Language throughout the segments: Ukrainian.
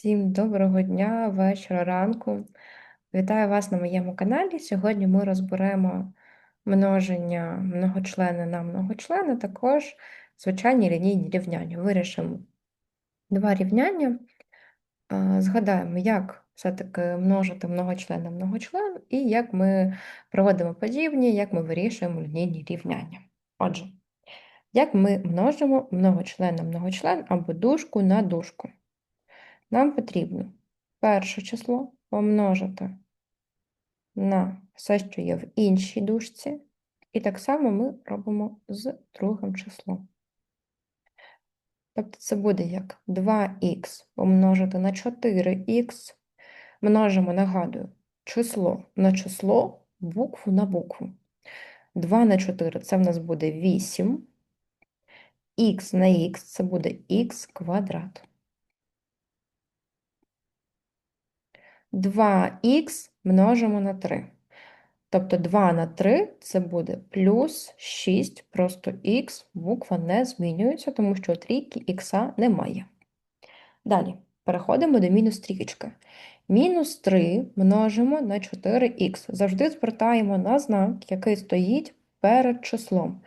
Всім доброго дня, вечора, ранку. Вітаю вас на моєму каналі. Сьогодні ми розберемо множення многочлени на многочлени, також звичайні лінійні рівняння. Вирішимо два рівняння, згадаємо, як все-таки множити многочлен на многочлен, і як ми проводимо подібні, як ми вирішуємо лінійні рівняння. Отже, як ми множимо многочлен на многочлен або дужку на дужку? Нам потрібно перше число помножити на все, що є в іншій дужці, і так само ми робимо з другим числом. Тобто це буде як 2х помножити на 4х, множимо, нагадую, число на число, букву на букву. 2 на 4 це в нас буде 8, х на х це буде х квадрат. 2х множимо на 3. Тобто 2 на 3 це буде плюс 6, просто х, буква не змінюється, тому що трійки х немає. Далі, переходимо до мінус трієчки. Мінус 3 множимо на 4х. Завжди звертаємо на знак, який стоїть перед числом.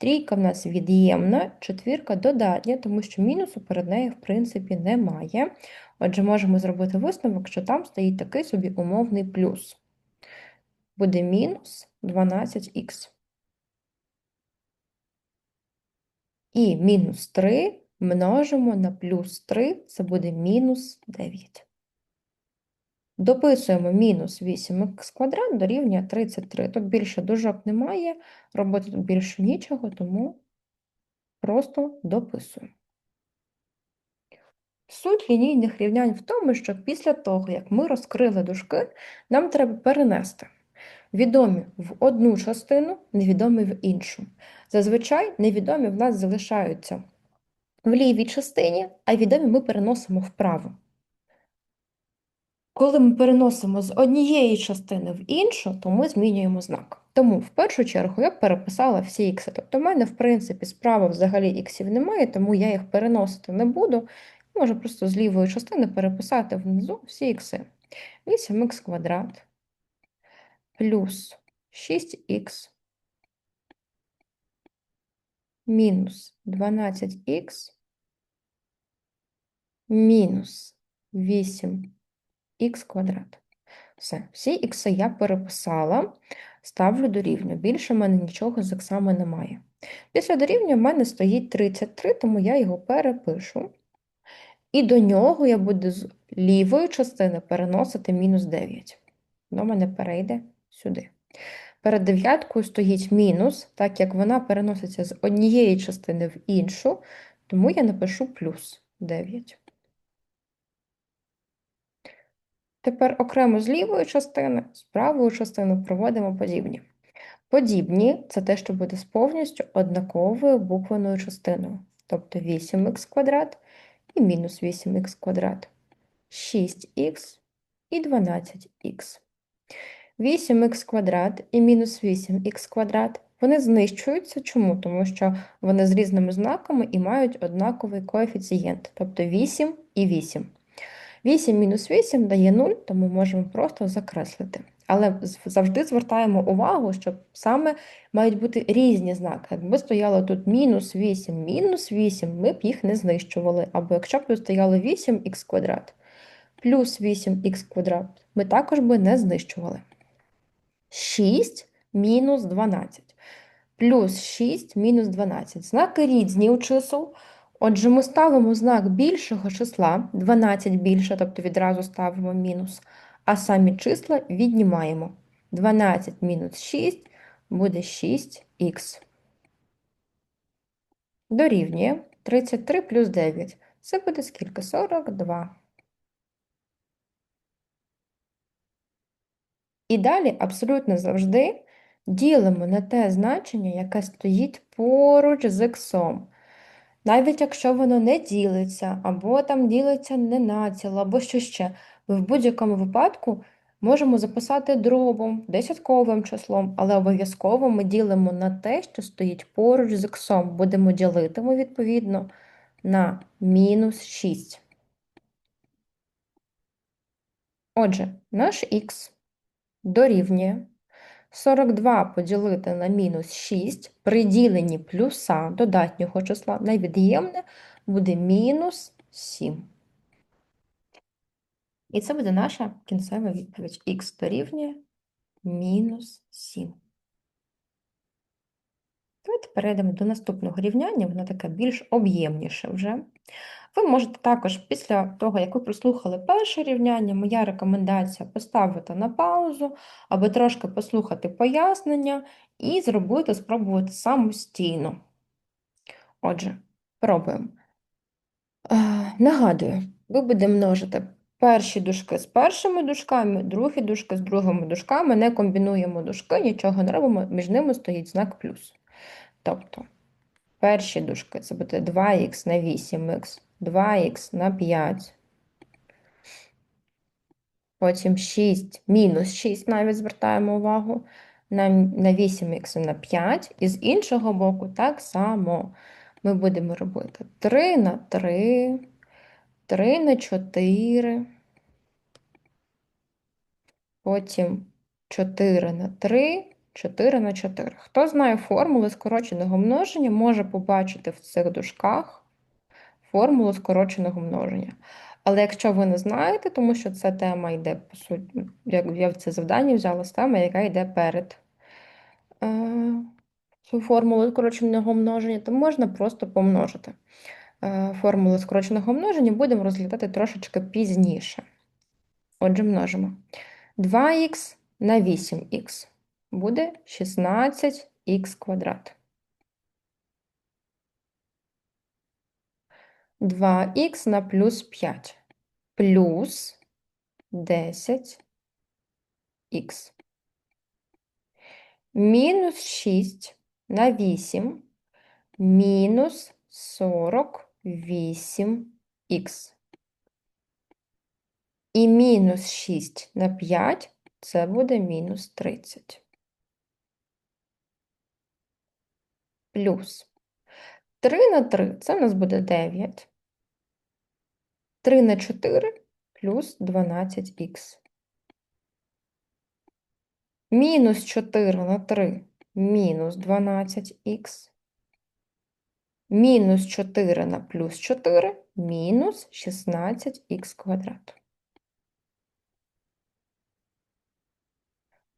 Трійка в нас від'ємна, четвірка додатня, тому що мінусу перед нею, в принципі, немає. Отже, можемо зробити висновок, що там стоїть такий собі умовний плюс. Буде мінус 12х. І мінус 3 множимо на плюс 3, це буде мінус 9. Дописуємо мінус 8х квадрат дорівнює 33. Тут більше дужок немає, робити тут більше нічого, тому просто дописуємо. Суть лінійних рівнянь в тому, що після того, як ми розкрили дужки, нам треба перенести відомі в одну частину, невідомі в іншу. Зазвичай невідомі в нас залишаються в лівій частині, а відомі ми переносимо вправо. Коли ми переносимо з однієї частини в іншу, то ми змінюємо знак. Тому, в першу чергу, я переписала всі ікси. Тобто, в мене, в принципі, справа взагалі іксів немає, тому я їх переносити не буду. Можу просто з лівої частини переписати внизу всі ікси. 8х квадрат плюс 6х мінус 12х мінус 8 х квадрат. Все, всі ікси я переписала, ставлю дорівню. Більше в мене нічого з іксами немає. Після дорівню в мене стоїть 33, тому я його перепишу. І до нього я буду з лівої частини переносити мінус 9. До мене перейде сюди. Перед дев'яткою стоїть мінус, так як вона переноситься з однієї частини в іншу, тому я напишу плюс 9. Тепер окремо з лівої частини, з правої частини проводимо подібні. Подібні це те, що буде з повністю однаковою буквеною частиною, тобто 8х квадрат і мінус 8х квадрат, 6х і 12х. 8х квадрат і мінус 8х квадрат вони знищуються. Чому? Тому що вони з різними знаками і мають однаковий коефіцієнт, тобто 8 і 8. 8 мінус 8 дає 0, тому можемо просто закреслити. Але завжди звертаємо увагу, що саме мають бути різні знаки. Якби стояло тут мінус 8, мінус 8, ми б їх не знищували. Або якщо б тут стояло 8х квадрат плюс 8х квадрат, ми також би не знищували. 6 мінус 12. Плюс 6 мінус 12. Знаки різні у чисел. Отже, ми ставимо знак більшого числа, 12 більше, тобто відразу ставимо мінус, а самі числа віднімаємо. 12 мінус 6 буде 6х. Дорівнює 33 плюс 9. Це буде скільки? 42. І далі абсолютно завжди ділимо на те значення, яке стоїть поруч з іксом. Навіть якщо воно не ділиться, або там ділиться не націло, або що ще, ми в будь-якому випадку можемо записати дробом, десятковим числом, але обов'язково ми ділимо на те, що стоїть поруч з іксом. Будемо ділити, відповідно, на мінус 6. Отже, наш х дорівнює 42 поділити на мінус 6 при діленні плюса додатнього числа на від'ємне буде мінус 7. І це буде наша кінцева відповідь. Х дорівнює мінус 7. Давайте перейдемо до наступного рівняння, воно таке більш об'ємніше вже. Ви можете також, після того, як ви прослухали перше рівняння, моя рекомендація поставити на паузу, аби трошки послухати пояснення і зробити, спробувати самостійно. Отже, пробуємо. Е, Нагадую, ви будемо множити перші дужки з першими дужками, другі дужки з другими дужками, не комбінуємо дужки, нічого не робимо, між ними стоїть знак плюс. Тобто, перші дужки це буде 2х на 8х, 2х на 5. Потім 6, мінус 6 навіть звертаємо увагу на, на 8х на 5. І з іншого боку так само ми будемо робити 3 на 3, 3 на 4, потім 4 на 3, 4 на 4. Хто знає формули скороченого множення, може побачити в цих дужках формулу скороченого множення. Але якщо ви не знаєте, тому що ця тема йде, по суті, як я в це завдання взяла з теми, яка йде перед е, цю формулу скороченого множення, то можна просто помножити. Е, формулу скороченого множення будемо розглядати трошечки пізніше. Отже, множимо 2х на 8х буде 16х квадрат. 2х на плюс 5 плюс 10х. Мінус 6 на 8 мінус 48х. І мінус 6 на 5 це буде мінус 30. Плюс 3 на 3 це в нас буде 9. 3 на 4 плюс 12х. Мінус 4 на 3 мінус 12х. Мінус 4 на плюс 4 мінус 16х квадрат.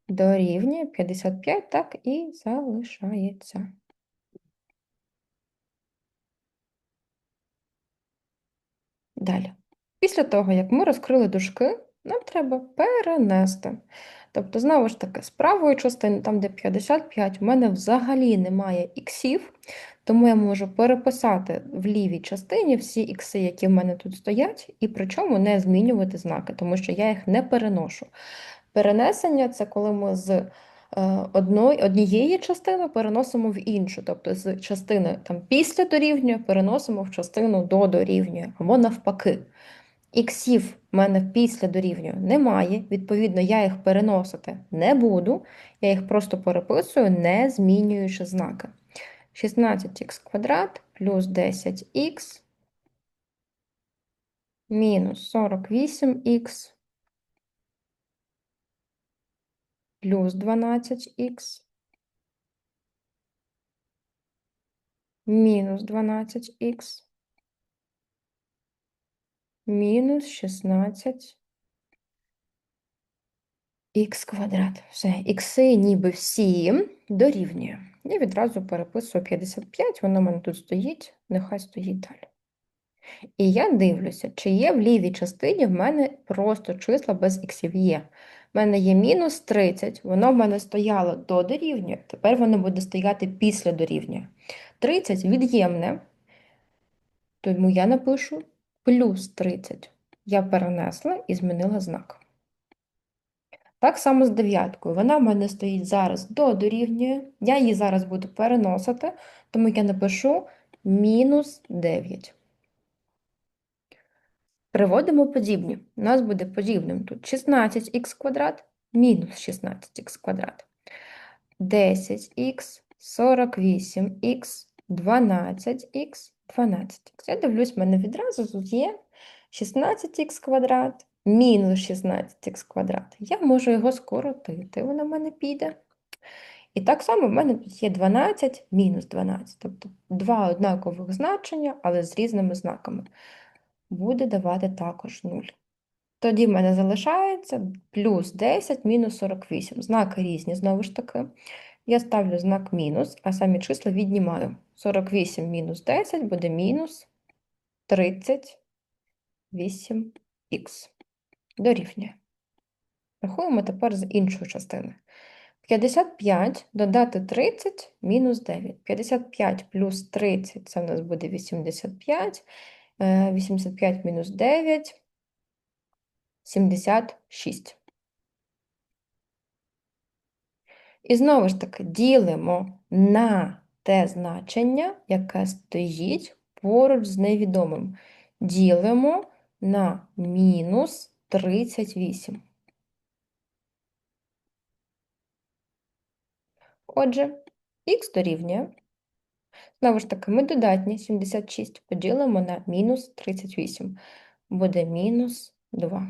Дорівнює 55, так і залишається. Далі. Після того, як ми розкрили дужки, нам треба перенести. Тобто, знову ж таки, з правої частини, там, де 55, в мене взагалі немає іксів, тому я можу переписати в лівій частині всі ікси, які в мене тут стоять, і причому не змінювати знаки, тому що я їх не переношу. Перенесення це коли ми з однієї частини переносимо в іншу, тобто з частини там, після дорівнює переносимо в частину до дорівнює, або навпаки. Іксів в мене після дорівнює немає, відповідно, я їх переносити не буду, я їх просто переписую, не змінюючи знаки. 16х квадрат плюс 10х мінус 48х плюс 12х мінус 12х мінус 16 х квадрат. Все, ікси ніби всі дорівнює. Я відразу переписую 55, воно в мене тут стоїть, нехай стоїть далі. І я дивлюся, чи є в лівій частині в мене просто числа без іксів є. В мене є мінус 30, воно в мене стояло до дорівнює, тепер воно буде стояти після дорівнює. 30 від'ємне, тому я напишу плюс 30. Я перенесла і змінила знак. Так само з дев'яткою. Вона в мене стоїть зараз до дорівнює. Я її зараз буду переносити, тому я напишу мінус 9. Приводимо подібні. У нас буде подібним тут 16х квадрат мінус 16х квадрат. 10х, 48х, 12х, 12х. Я дивлюсь, в мене відразу тут є 16х квадрат мінус 16х квадрат. Я можу його скоротити, воно в мене піде. І так само в мене тут є 12 мінус 12, тобто два однакових значення, але з різними знаками. Буде давати також 0. Тоді в мене залишається плюс 10 мінус 48. Знаки різні, знову ж таки. Я ставлю знак мінус, а самі числа віднімаю. 48 мінус 10 буде мінус 38х. Дорівнює. Рахуємо тепер з іншої частини. 55 додати 30 мінус 9. 55 плюс 30 це в нас буде 85. Е, 85 мінус 9 76. І знову ж таки ділимо на те значення, яке стоїть поруч з невідомим. Ділимо на мінус 38. Отже, х дорівнює. Знову ж таки, ми додатні 76 поділимо на мінус 38. Буде мінус 2.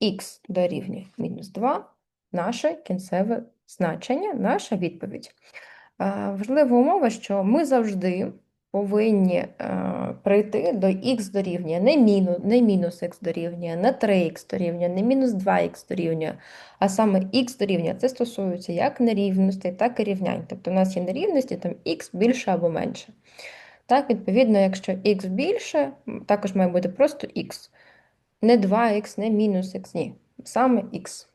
Х дорівнює мінус 2 наше кінцеве значення, наша відповідь. Важлива умова, що ми завжди повинні е, прийти до х дорівнює не, міну, не мінус х дорівнює, не 3х дорівнює, не мінус 2х дорівнює, а саме х дорівнює. Це стосується як нерівностей, так і рівнянь. Тобто у нас є нерівності, там х більше або менше. Так, відповідно, якщо х більше, також має бути просто х. Не 2х, не мінус х, ні. Саме х.